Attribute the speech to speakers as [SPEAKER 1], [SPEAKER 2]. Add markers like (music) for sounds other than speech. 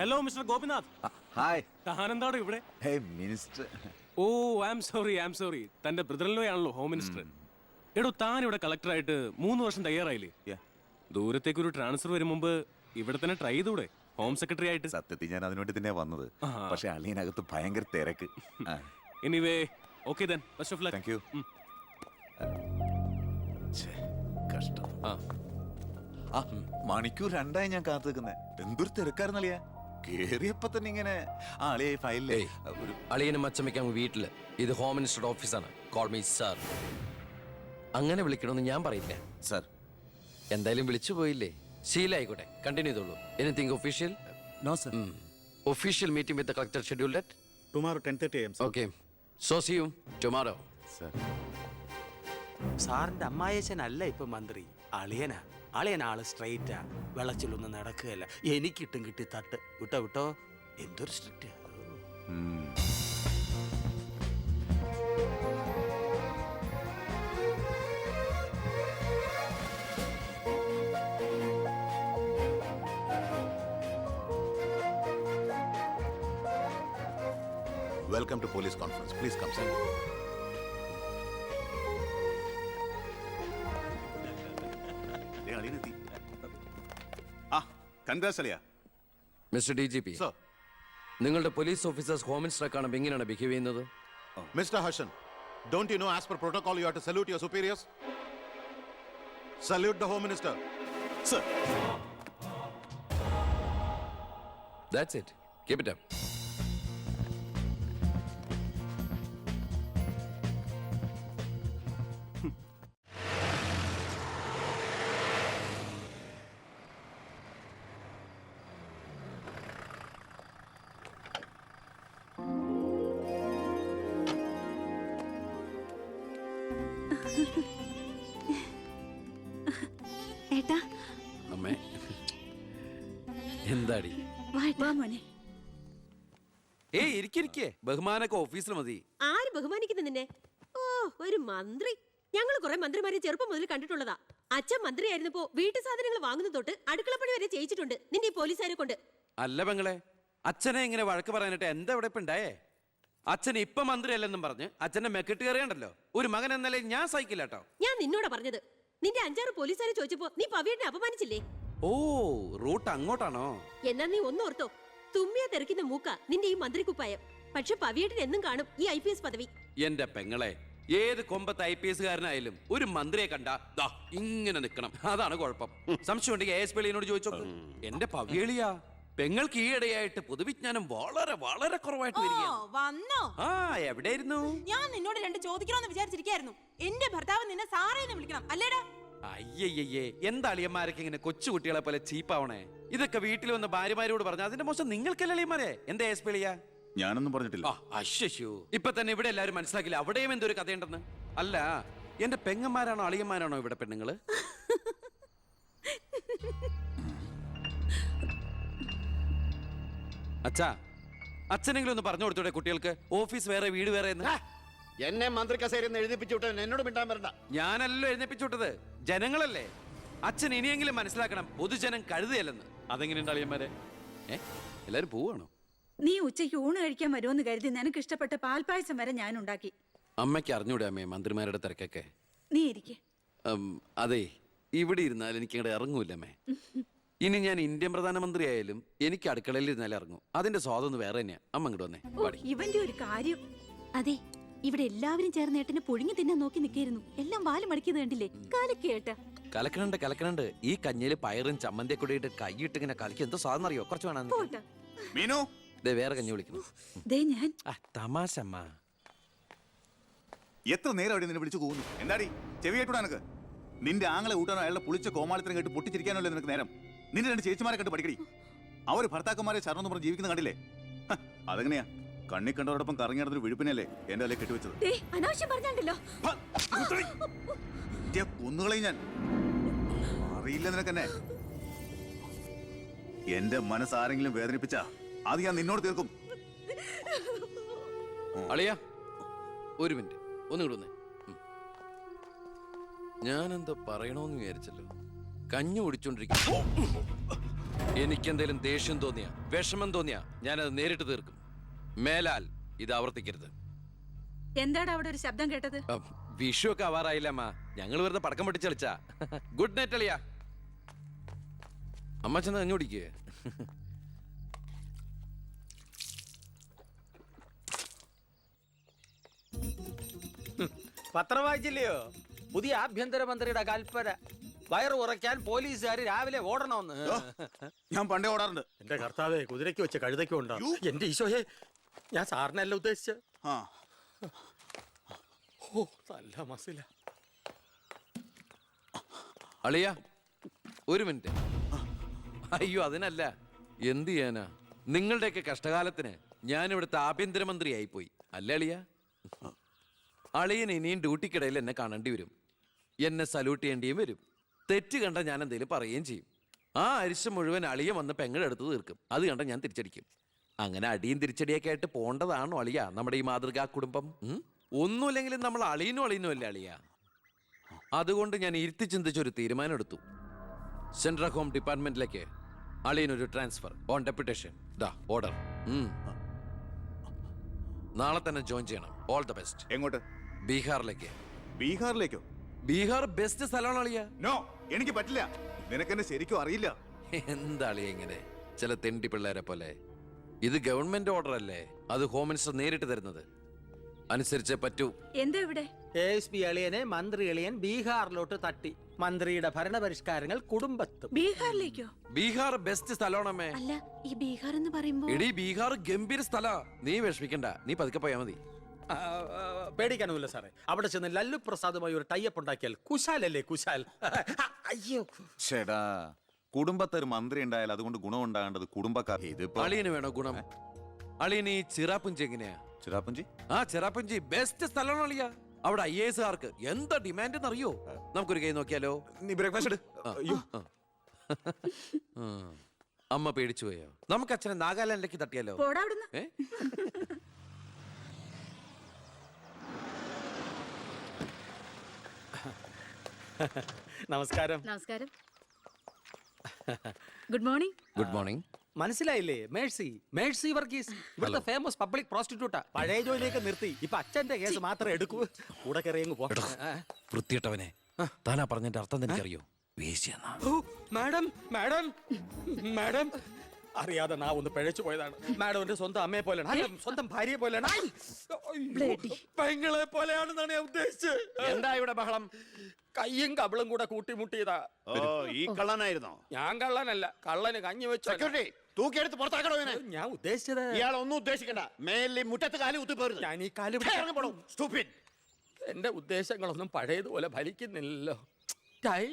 [SPEAKER 1] Hello mister Gopinath
[SPEAKER 2] hi
[SPEAKER 1] താനെന്താണ് ഇവിടെ?
[SPEAKER 2] Hey minister
[SPEAKER 1] oh I am sorry I am sorry തന്റെ ബ്രദറിലോ ആണല്ലോ ഹോം മിനിസ്റ്റർ എടോ താൻ ഇവിടെ കളക്ടറായിട്ട് മൂന്ന് വർഷം തയ്യാറായില്ലേ? ദൂരത്തേക്ക് ഒരു ട്രാൻസ്ഫർ വരും മുമ്പ് ഇവിടെ തന്നെ ട്രൈ ചെയ്തൂടെ? ഹോം സെക്രട്ടറി ആയിട്ട്.
[SPEAKER 2] സത്യത്തിൽ ഞാൻ അതിനുവേണ്ടി തന്നെ വന്നത്. പക്ഷെ അളിയനകത്ത് ഭയങ്കര തിരക്ക്.
[SPEAKER 1] Anyway okay then best of luck
[SPEAKER 2] thank you കഷ്ടം.
[SPEAKER 1] ആ.
[SPEAKER 2] ആ മണിക്കൂർ രണ്ടായി ഞാൻ കാത്തു നിൽക്കുന്നത് എന്തൊരു തിരക്കായിരുന്നളിയാ? കേറിയപ്പോ തന്നെ ഇങ്ങനെ ആളിയെ അളിയ
[SPEAKER 3] ഏയ്.
[SPEAKER 2] ഒരു
[SPEAKER 3] അളിയനും അച്ചമ്മയ്ക്കും വീട്ടിൽ. ഇത് ഹോം മിനിസ്റ്ററുടെ ഓഫീസാണ് കോൾ മീ സാർ അങ്ങനെ വിളിക്കണമെന്ന് ഞാൻ പറയില്ല?
[SPEAKER 2] സർ
[SPEAKER 3] എന്തായാലും വിളിച്ചു പോയില്ലേ? ശീലായിക്കോട്ടെ കണ്ടിന്യൂ ചെയ്തോളൂ. Anything official
[SPEAKER 4] no sir
[SPEAKER 3] official meeting with collector schedule date
[SPEAKER 4] Tomorrow, 10:30 a.m. Sir.
[SPEAKER 3] Okay so see you tomorrow
[SPEAKER 2] sir
[SPEAKER 5] സാറിന്റെ അമ്മായച്ചനല്ല ഇപ്പൊ മന്ത്രി. അളിയനാ. അളിയൻ ആൾ സ്ട്രൈറ്റാ വെള്ളച്ചിലൊന്നും നടക്കുകയല്ല. എനിക്കിട്ടും കിട്ടി തട്ട്. വിട്ടോ വിട്ടോ? എന്തൊരു strict
[SPEAKER 6] welcome to police conference please come congrats Alia
[SPEAKER 3] mister D G P
[SPEAKER 6] sir
[SPEAKER 3] നിങ്ങളുടെ പോലീസ് ഓഫീസേഴ്സ് ഹോം ഇൻസ്ട്രക്ടറാണ് കാണുമ്പോൾ എങ്ങനെയാണ് ബിഹേവ് ചെയ്യുന്നത്?
[SPEAKER 6] Mister Harshan don't you know as per protocol you have to salute your superiors salute the home minister sir
[SPEAKER 3] that's it keep it up എന്താടി? ഏയ് ഇരിക്കിരിക്കേ ബഹുമാനൊക്കെ ഓഫീസിൽ മതി.
[SPEAKER 7] ആര് ബഹുമാനിക്കുന്നു നിന്നെ? ഓ ഒരു മന്ത്രി. ഞങ്ങൾ കുറെ മന്ത്രിമാരെ ചെറുപ്പം മുതൽ കണ്ടിട്ടുള്ളതാ. അച്ഛൻ മന്ത്രിയായിരുന്നപ്പോ വീട്ടു സാധനങ്ങൾ വാങ്ങുന്ന തൊട്ട് അടുക്കളപ്പണി വരെ ചെയ്യിച്ചിട്ടുണ്ട്. നിന്റെ ഈ പോലീസുകാരെ കൊണ്ട്.
[SPEAKER 3] അല്ല പെങ്ങളെ അച്ഛനെ ഇങ്ങനെ വഴക്ക് പറയാനായിട്ട് എന്താ ഇവിടെ ഇപ്പൊ ഉണ്ടായേ അച്ഛൻ ഇപ്പൊ മന്ത്രിയല്ലെന്നും പറഞ്ഞ് അച്ഛന്റെ മെക്കിട്ട് കയറിയണ്ടല്ലോ. ഒരു മകൻ എന്നാലേ ഞാൻ സഹിക്കില്ല കേട്ടോ.
[SPEAKER 7] ഞാൻ നിന്നോട് പറഞ്ഞത്. നിന്റെ അഞ്ചാറ് പോലീസുകാരെ ചോദിച്ചപ്പോ നീ പവിയുടെ അപമാനിച്ചില്ലേ?
[SPEAKER 3] ഓ റൂട്ട് അങ്ങോട്ടാണോ?
[SPEAKER 7] എന്നാ നീ ഒന്നോർത്തോ തുമ്മിയ തെറിക്കുന്ന മൂക്ക നിന്റെ ഈ മന്ത്രി കുപ്പായം പക്ഷെ പവിയേട്ടൻ എന്നും കാണും ഈ ഐ പി എസ് പദവി.
[SPEAKER 3] എന്റെ പെങ്ങളെ ഏത് കൊമ്പത്ത് ഐ പി എസ് കാരനായാലും ഒരു മന്ത്രിയെ കണ്ട ദാ ഇങ്ങനെ നിൽക്കണം. അതാണ് കുഴപ്പം. സംശയം ഉണ്ടെങ്കിൽ എ എസ് പിളിയനോട് ചോദിച്ചോ എന്റെ പവിയളിയാ പെങ്ങൾക്ക് ഈയിടെയായിട്ട് പൊതുവിജ്ഞാനം വളരെ വളരെ കുറവായിട്ട് വരികയാണ്.
[SPEAKER 8] വന്നോ?
[SPEAKER 3] ആ എവിടെയായിരുന്നു?
[SPEAKER 8] ഞാൻ നിന്നോട് രണ്ട് ചോദിക്കണമെന്ന് വിചാരിച്ചിരിക്കായിരുന്നു. എന്റെ ഭർത്താവ് നിന്നെ സാറേ എന്ന് വിളിക്കണം. അല്ലേടാ?
[SPEAKER 3] അയ്യയ്യേ എന്താ അളിയന്മാരൊക്കെ ഇങ്ങനെ കൊച്ചുകുട്ടികളെ പോലെ ചീപ്പാവണേ? ഇതൊക്കെ വീട്ടിൽ വന്ന് ഭാര്യമാരോട് പറഞ്ഞു അതിന്റെ മോശം നിങ്ങൾക്കല്ലേ അളിയന്മാരെ? എന്താ എസ് പിളിയാ
[SPEAKER 2] ഞാനൊന്നും പറഞ്ഞിട്ടില്ല.
[SPEAKER 3] ആ അശ്ശോ ഇപ്പൊ തന്നെ ഇവിടെ എല്ലാവരും മനസ്സിലാക്കില്ല? അവിടെയും എന്തൊരു കഥയുണ്ടെന്ന്. അല്ല എന്റെ പെങ്ങന്മാരാണോ അളിയന്മാരാണോ ഇവിടെ പെണ്ണുങ്ങൾ? അച്ഛാ അച്ഛനെങ്കിലും ഒന്ന് പറഞ്ഞു കൊടുത്തൂടെ കുട്ടികൾക്ക്? ഓഫീസ് വേറെ വീട് വേറെ എന്ന്?
[SPEAKER 4] എന്നെ മന്ത്രി കസേരന്ന് എഴുതിപ്പിച്ചു വിട്ടവൻ എന്നോട് മിണ്ടാൻ വരണ്ട.
[SPEAKER 3] ഞാനല്ലോ എഴുന്നേപ്പിച്ചു വിട്ടത്. ജനങ്ങളല്ലേ. അച്ഛൻ ഇനിയെങ്കിലും മനസ്സിലാക്കണം പൊതുജനം കഴുതയല്ലെന്ന് അതെങ്ങനെയുണ്ട് അളിയന്മാരെ? ഏ? എല്ലാരും പോവാണോ
[SPEAKER 9] നീ ഉച്ചയ്ക്ക് ഊണ് കഴിക്കാൻ വരുമെന്ന് കരുതി നിനക്ക് ഇഷ്ടപ്പെട്ട പാൽപ്പായസം വരെ ഞാൻ ഉണ്ടാക്കി
[SPEAKER 3] അമ്മയ്ക്ക് അറിഞ്ഞൂടെ അമ്മേ മന്ത്രിമാരുടെ തിരക്കൊക്കെ?
[SPEAKER 9] നീ ഇരിക്കെ.
[SPEAKER 3] ഉം, അതെ ഇവിടെ ഇരുന്നാൽ എനിക്ക് അങ്ങോട്ട് ഇറങ്ങൂല്ലമ്മേ ഇനി ഞാൻ ഇന്ത്യൻ പ്രധാനമന്ത്രി ആയാലും എനിക്ക് അടുക്കളയിൽ ഇരുന്നാലേ ഇറങ്ങും. അതിന്റെ സ്വാതന്ത്ര്യം വേറെ തന്നെയാ. അമ്മ ഇങ്ങോട്ട് വന്നേ. പാടി.
[SPEAKER 9] ഇവന്റെ ഒരു കാര്യം.
[SPEAKER 7] അതെ. ഇവിടെ എല്ലാവരും ചേർന്ന് ഏട്ടനെ പുഴുങ്ങി തിന്നാൻ നോക്കി നിൽക്കായിരുന്നു എല്ലാം വാൽ മടക്കിയത് കണ്ടില്ലേ? കാലക്കേട്ട.
[SPEAKER 3] കലക്കണുണ്ട് കലക്കണുണ്ട്. ഈ കഞ്ഞിയിൽ പയറും ചമ്മന്തി കൂടി ഇട്ട് കൈയിട്ട് ഇങ്ങനെ കലക്കി. എന്തോ സാധനം അറിയോ? കുറച്ച് വേണം
[SPEAKER 2] മീനു?
[SPEAKER 3] ദേ വേറെ കഞ്ഞി വിളിക്കുന്നു.
[SPEAKER 9] ദേ ഞാൻ.
[SPEAKER 3] തമാശമ്മ. തമാശ അമ്മ
[SPEAKER 2] എത്ര നേരം അവിടെ നിന്നെ വിളിച്ചു പോകുന്നു എന്താടി? ചെവി കേട്ടൂടാ നിനക്ക്. നിന്റെ ആങ്ങളെ കൂട്ടാനോ അയാളുടെ പുളിച്ച കോമാളിത്തരം കേട്ട് പൊട്ടിച്ചിരിക്കാനല്ലേ നിനക്ക് നേരം? നിന്റെ രണ്ട് ചേച്ചിമാരെ കണ്ട് പഠിക്കടി. അവർ ഭർത്താക്കന്മാരെ ശരണം പറഞ്ഞ് ജീവിക്കുന്ന കണ്ടില്ലേ? അതെങ്ങനെയാ? കണ്ണി കണ്ടവരോടൊപ്പം കറങ്ങി നടന്നൊരു വിഴുപ്പിനല്ലേ എന്റെ അല്ലേ കെട്ടിവെച്ചത്?
[SPEAKER 9] ദേ അനാവശ്യം പറഞ്ഞാണ്ടല്ലോ.
[SPEAKER 2] ഇതേ ഞാൻ. അറിയില്ല നിനക്കെന്നെ. എന്റെ മനസ്സ് ആരെങ്കിലും വേദനിപ്പിച്ച അത് ഞാൻ നിന്നോട് തീർക്കും.
[SPEAKER 3] അളിയ ഒരു മിനിറ്റ്. ഒന്ന് കൂടെ വന്നേ. ഉം. ഞാനെന്തോ പറയണോന്ന് വിചാരിച്ചല്ലോ. കഞ്ഞു കുടിച്ചോണ്ടിരിക്കും. എനിക്കെന്തേലും ദേഷ്യം തോന്നിയ വിഷമം തോന്നിയാ ഞാനത് നേരിട്ട് തീർക്കും. മേലാൽ ഇത് ആവർത്തിക്കരുത്.
[SPEAKER 9] എന്താടാ അവിടെ ഒരു ശബ്ദം കേട്ടത്?
[SPEAKER 3] വിഷു ഒക്കെ ആവാറായില്ല അമ്മ ഞങ്ങൾ വെറുതെ പടക്കം പൊട്ടിച്ച് കളിച്ചാ. ഗുഡ് നൈറ്റ് അളിയ. അമ്മ ചെന്ന് കഞ്ഞു കുടിക്കേ.
[SPEAKER 5] പത്രം വായിച്ചില്ലയോ? പുതിയ ആഭ്യന്തരമന്ത്രിയുടെ കൽപ്പന. വയറ് ഉറയ്ക്കാൻ പോലീസുകാർ രാവിലെ ഓടണമെന്ന്.
[SPEAKER 2] ഞാൻ പണ്ടേ ഓടാറുണ്ട്.
[SPEAKER 5] എന്റെ കർത്താവേ കുതിരയ്ക്ക് വെച്ച കഴുതയ്ക്കും ഉണ്ടോ എന്റെ ഈശോയെ ഞാൻ സാറിനല്ല ഉദ്ദേശിച്ചത്
[SPEAKER 2] ആ.
[SPEAKER 5] ഓ നല്ല മസില.
[SPEAKER 3] അളിയ ഒരു മിനിറ്റ്. അയ്യോ അതിനല്ല. എന്ത് ചെയ്യാനാ? നിങ്ങളുടെയൊക്കെ കഷ്ടകാലത്തിന് ഞാൻ ഇവിടുത്തെ ആഭ്യന്തരമന്ത്രി പോയി അല്ലേ അളിയ? അളിയൻ ഇനിയും ഡ്യൂട്ടിക്കിടയിൽ എന്നെ കാണേണ്ടി വരും. എന്നെ സല്യൂട്ട് ചെയ്യേണ്ടിയും വരും. തെറ്റ് കണ്ട ഞാൻ എന്തെങ്കിലും പറയുകയും ചെയ്യും. ആ അരിശം മുഴുവൻ അളിയ വന്ന് പെങ്ങളെടുത്ത് തീർക്കും. അത് കണ്ട ഞാൻ തിരിച്ചടിക്കും. അങ്ങനെ അടിയും തിരിച്ചടിയൊക്കെ ആയിട്ട് പോണ്ടതാണോ അളിയ? നമ്മുടെ ഈ മാതൃകാ കുടുംബം? ഒന്നുമില്ലെങ്കിലും നമ്മൾ അളിയനും അളിയനും അല്ലേ അളിയ? അതുകൊണ്ട് ഞാൻ ഇരുത്തി ചിന്തിച്ചൊരു തീരുമാനം എടുത്തു. സെൻട്രൽ ഹോം ഡിപ്പാർട്ട്മെന്റിലേക്ക് അളിയനൊരു ട്രാൻസ്ഫർ. On deputation. ദാ ഓർഡർ. നാളെ തന്നെ ജോയിൻ ചെയ്യണം. All the best.
[SPEAKER 2] എങ്ങോട്ട്?
[SPEAKER 3] ബീഹാറിലേക്ക്.
[SPEAKER 2] ബീഹാറിലേക്കോ?
[SPEAKER 3] ബീഹാർ ബെസ്റ്റ് സ്ഥലമാണ് അളിയ?
[SPEAKER 2] നോ എനിക്ക് പറ്റില്ല. നിനക്കെന്നെ ശരിക്കും അറിയില്ല.
[SPEAKER 3] എന്താ അളിയ ഇങ്ങനെ? ചില തെണ്ടി പിള്ളേരെ പോലെ. ഇത് ഗവൺമെന്റ് ഓർഡർ അല്ലേ? അത് ഹോം മിനിസ്റ്റർ നേരിട്ട് തരുന്നത്. അനുസരിച്ചേ പറ്റൂ.
[SPEAKER 9] എന്താ ഇവിടെ?
[SPEAKER 5] എ എസ് പി എളിയനെ മന്ത്രി എളിയൻ ബീഹാറിലോട്ട് തട്ടി. മന്ത്രിയുടെ ഭരണപരിഷ്കാരങ്ങൾ കുടുംബത്തും.
[SPEAKER 9] ബീഹാറിലേക്കോ?
[SPEAKER 3] ബീഹാർ ബെസ്റ്റ് സ്ഥലമാണമ്മേ.
[SPEAKER 7] അല്ല ഈ ബീഹാർ എന്ന് പറയുമ്പോ
[SPEAKER 3] എടി ബീഹാർ ഗംഭീര സ്ഥല. നീ വിഷമിക്കണ്ട. നീ പതുക്കെ പോയാ മതി.
[SPEAKER 5] ആ, ആ, പേടിക്കാനൊന്നുമില്ല സാറേ. അവിടെ ചെന്ന് ലല്ലു പ്രസാദുമായി ഒരു ടൈപ്പ് ഉണ്ടാക്കിയാൽ കുശാലല്ലേ കുശാൽ? (laughs) അയ്യോ.
[SPEAKER 2] ചേടാ കുടുംബത്തൊരു മന്ത്രി ഉണ്ടായാൽ അതുകൊണ്ട് ഗുണം ഉണ്ടാകേണ്ടത് കുടുംബക്കാർ ഇതിപ്പോ
[SPEAKER 3] അളിയന് വേണോ ഗുണം? അളിയന് ഈ ചിറാപ്പുഞ്ചി എങ്ങനെയാ?
[SPEAKER 2] ചിറാപ്പുഞ്ചി
[SPEAKER 3] ആ ചിറാപ്പുഞ്ചി ബെസ്റ്റ് സ്ഥലമാണ് അളിയ. അവിടെ ഐ എസ് ആർക്ക് എന്താ ഡിമാൻഡ് അറിയോ നമുക്കൊരു കൈ നോക്കിയാലോ?
[SPEAKER 2] നീ ബ്രേക്ക്ഫാസ്റ്റ്
[SPEAKER 3] അമ്മ പേടിച്ചു പോയോ? നമുക്ക് അച്ഛനെ നാഗാലാൻഡിലേക്ക് തട്ടിയാലോ?
[SPEAKER 9] പോടാ അവിടുന്ന്.
[SPEAKER 3] ഏ?
[SPEAKER 5] നമസ്കാരം.
[SPEAKER 9] നമസ്കാരം. ഗുഡ് മോർണിംഗ്
[SPEAKER 3] ഗുഡ് മോർണിംഗ്
[SPEAKER 5] മനസ്സിലായില്ലേ? Mercy Mercy Varghese. ഇവിടുത്തെ ഫേമസ് പബ്ലിക് പ്രോസ്റ്റിറ്റ്യൂട്ടാ പഴയ ജോലിയൊക്കെ നിർത്തി. ഇപ്പൊ അച്ഛന്റെ കേസ് മാത്രമേ എടുക്കൂ. കൂടെ കയറി അങ്ങ് പോ. ആ.
[SPEAKER 3] വൃത്തിയിട്ടവനെ താനാ പറഞ്ഞതിന്റെ അർത്ഥം എനിക്കറിയോ? അറിയോ
[SPEAKER 5] ഓ, മാഡം മാഡം മാഡം. അറിയാതെ നാ ഒന്ന് പിഴച്ചു പോയതാണ്. മാഡം എന്റെ സ്വന്തം അമ്മയെ പോലെയാണ്. അല്ല, സ്വന്തം ഭാര്യയെ പോലെയാണ്. ഐ! അയ്യോ, പെങ്ങളെ പോലെയാണെന്നാണ് ഞാൻ ഉദ്ദേശിച്ചത്.
[SPEAKER 4] എന്താ ഇവിടെ ബഹളം?
[SPEAKER 5] കയ്യും കബളും കൂടെ കൂട്ടിമുട്ടിയതാ.
[SPEAKER 4] ഓ ഈ കള്ളനായിരുന്നോ?
[SPEAKER 5] ഞാൻ കള്ളനല്ല കള്ളന് കഞ്ഞി വെച്ചു
[SPEAKER 4] സെക്യൂരിറ്റി തൂക്കിയെടുത്ത് പുറത്താക്കണോ ഇവനെ?
[SPEAKER 5] ഞാൻ ഉദ്ദേശിച്ചത്
[SPEAKER 4] ഇയാൾ ഒന്നും ഉദ്ദേശിക്കണ്ട. മേലിൽ മുറ്റത്ത് കാലി കുത്തിപ്പോരുത്
[SPEAKER 5] ഞാൻ ഈ കാൽ
[SPEAKER 4] ഇറങ്ങി.
[SPEAKER 5] എന്റെ ഉദ്ദേശങ്ങളൊന്നും പഴയതുപോലെ ഫലിക്കുന്നില്ലല്ലോ. ടൈ.